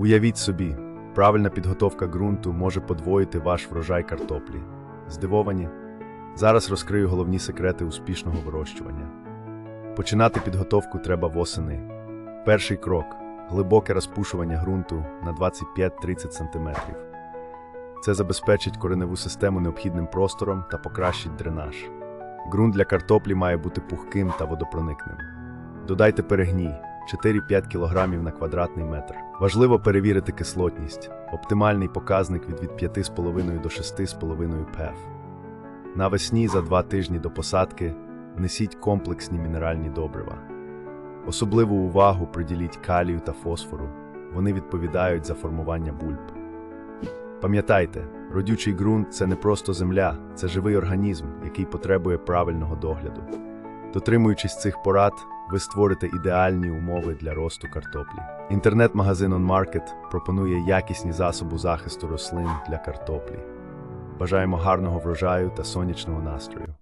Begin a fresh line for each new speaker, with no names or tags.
Уявіть собі, правильна підготовка ґрунту може подвоїти ваш врожай картоплі. Здивовані? Зараз розкрию головні секрети успішного вирощування. Починати підготовку треба восени. Перший крок глибоке розпушування ґрунту на 25-30 см. Це забезпечить кореневу систему необхідним простором та покращить дренаж. Ґрунт для картоплі має бути пухким та водопроникним. Додайте перегній 4-5 кг на квадратний метр. Важливо перевірити кислотність, оптимальний показник від, від 5,5 до 6,5 ПФ. Навесні за два тижні до посадки внесіть комплексні мінеральні добрива. Особливу увагу приділіть калію та фосфору. Вони відповідають за формування бульб. Пам'ятайте, родючий ґрунт це не просто земля, це живий організм, який потребує правильного догляду. Дотримуючись цих порад, ви створите ідеальні умови для росту картоплі. Інтернет-магазин OnMarket пропонує якісні засоби захисту рослин для картоплі. Бажаємо гарного врожаю та сонячного настрою.